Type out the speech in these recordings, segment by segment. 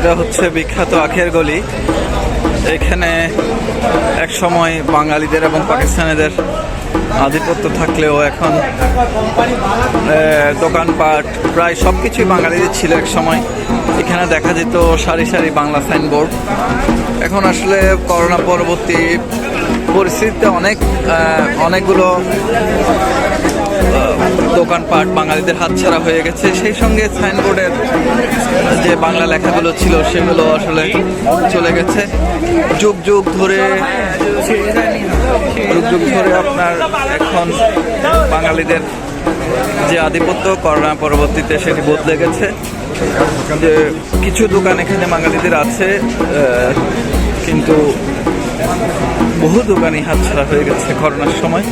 এটা হচ্ছে বিখ্যাত আখের গলি। এখানে এক সময় বাঙালিদের এবং পাকিস্তানিদের আধিপত্য থাকলেও এখন দোকানপাট, প্রায় সব কিছুই বাঙালিদের ছিল এক সময়। এখানে দেখা যেত সারি সারি বাংলা সাইনবোর্ড। এখন আসলে করোনা পরবর্তী পরিস্থিতিতে অনেক অনেকগুলো দোকানপাট বাঙালিদের হাতছাড়া হয়ে গেছে। সেই সঙ্গে সাইনবোর্ডের যে বাংলা লেখাগুলো ছিল, সেগুলো আসলে চলে গেছে। যুগ যুগ ধরে, যুগ যুগ ধরে আপনার এখন বাঙালিদের যে আধিপত্য, করোনা পরবর্তীতে সেটি বদলে গেছে। যে কিছু দোকান এখানে বাঙালিদের আছে কিন্তু বহু দোকানই হাতছাড়া হয়ে গেছে করোনার সময়।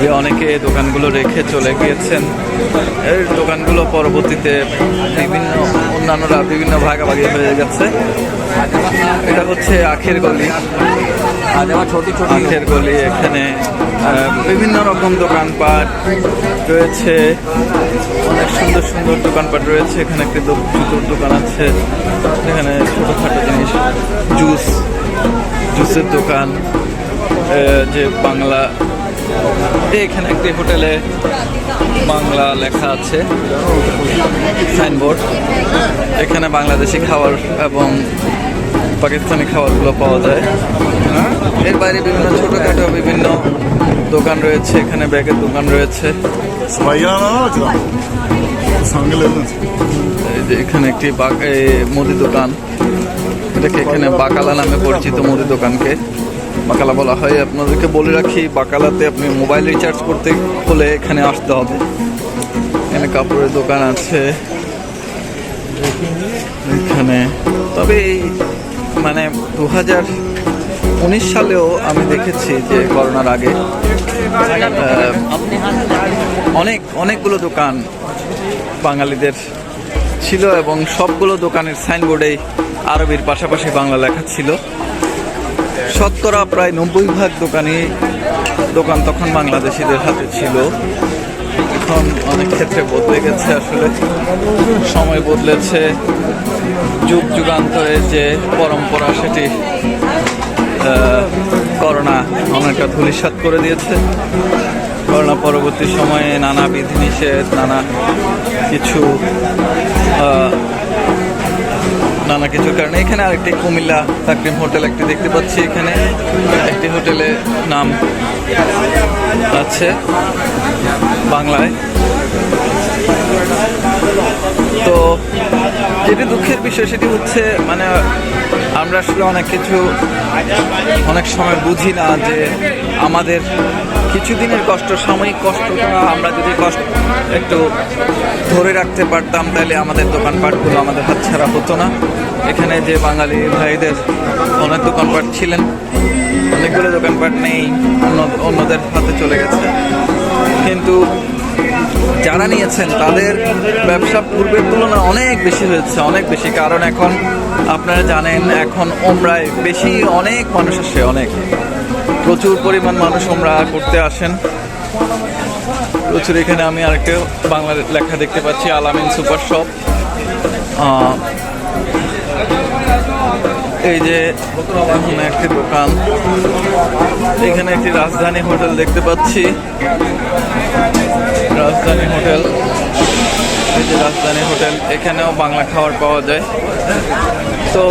যে অনেকে দোকানগুলো রেখে চলে গিয়েছেন। এই দোকানগুলো পরবর্তীতে বিভিন্ন অন্যান্যরা বিভিন্ন ভাগাভাগি হয়ে গেছে। এটা হচ্ছে আখের গলি। আখের গলি এখানে বিভিন্ন রকম দোকানপাট রয়েছে। অনেক সুন্দর সুন্দর দোকানপাট রয়েছে। এখানে একটি জুতোর দোকান আছে। এখানে ছোটোখাটো জিনিস, জুস, জুসের দোকান। যে বাংলা এখানে একটি হোটেলে বাংলা লেখা আছে, সাইনবোর্ড। এখানে বাংলাদেশি খাবার এবং পাকিস্তানি খাবারগুলো পাওয়া যায়। এর বাইরে বিভিন্ন ছোটোখাটো বিভিন্ন দোকান রয়েছে, এখানে ব্যাগের দোকান রয়েছে। এখানে একটি মুদি দোকান। এটাকে এখানে বাকালা নামে পরিচিত মুদি দোকানকে। বাকালা বলা হয়। আপনাদেরকে বলে রাখি, বাকালাতে আপনি মোবাইল রিচার্জ করতে হলে এখানে আসতে হবে। এখানে কাপড়ের দোকান আছে। এখানে। তবে মানে দু হাজার উনিশ সালেও আমি দেখেছি যে করোনার আগে অনেক, অনেকগুলো দোকান বাঙালিদের ছিল এবং সবগুলো দোকানের সাইনবোর্ডেই আরবির পাশাপাশি বাংলা লেখা ছিল। শতকরা প্রায় নব্বই ভাগ দোকানই দোকান তখন বাংলাদেশিদের হাতে ছিল। এখন অনেক ক্ষেত্রে বদলে গেছে আসলে। সময় বদলেছে। যুগ যুগান্তরের যে পরম্পরা সেটি করোনা অনেকটা ধূলিসাৎ করে দিয়েছে। করোনা পরবর্তী সময়ে নানা বিধিনিষেধ, নানা কিছু নানা কিছুর কারণে। এখানে আরেকটি কুমিল্লা তাকরিম হোটেল একটি দেখতে পাচ্ছি এখানে। একটি হোটেলে নাম আছে বাংলায়। তো যেটি দুঃখের বিষয় সেটি হচ্ছে মানে আমরা আসলে অনেক কিছু, অনেক সময় বুঝি না যে আমাদের কিছুদিনের কষ্ট, সাময়িক কষ্টটা আমরা যদি কষ্ট একটু ধরে রাখতে পারতাম, তাহলে আমাদের দোকানপাটগুলো আমাদের হাতছাড়া হতো না। এখানে যে বাঙালি ভাইদের অনেক দোকানপাট ছিলেন, অনেকগুলো দোকানপাট নেই, অন্য, অন্যদের হাতে চলে গেছে। কিন্তু যারা নিয়েছেন, তাদের ব্যবসা পূর্বের তুলনায় অনেক বেশি হয়েছে, অনেক বেশি। কারণ এখন আপনারা জানেন, এখন ওমরায় বেশি, অনেক মানুষ আসে, অনেক। প্রচুর পরিমাণ মানুষ ওমরা করতে আসেন। প্রচুর এখানে আমি আরেকটা বাংলা লেখা দেখতে পাচ্ছি, আলামিন সুপার শপ। এই যে একটি দোকান, এখানে একটি রাজধানী হোটেল দেখতে পাচ্ছি। রাজধানী হোটেল, এই যে রাজধানী হোটেল, এখানেও বাংলা খাবার পাওয়া যায়। তো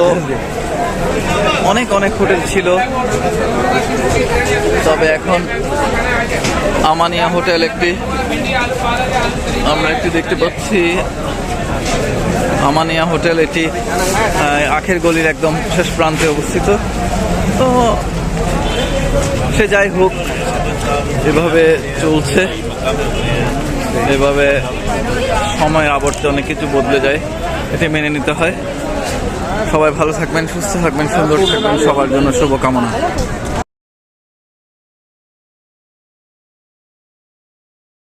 অনেক অনেক হোটেল ছিল। তবে এখন আমানিয়া হোটেল একটি। আমরা একটি দেখতে পাচ্ছি। আমানিয়া হোটেল এটি আখের গলির একদম শেষ প্রান্তে অবস্থিত। তো সে যাই হোক, এভাবে চলছে। এভাবে সময়ের আবর্তে অনেক কিছু বদলে যায়। এটি মেনে নিতে হয়। সবাই ভালো থাকবেন, সুস্থ থাকবেন, সুন্দর থাকবেন। সবার জন্য শুভকামনা।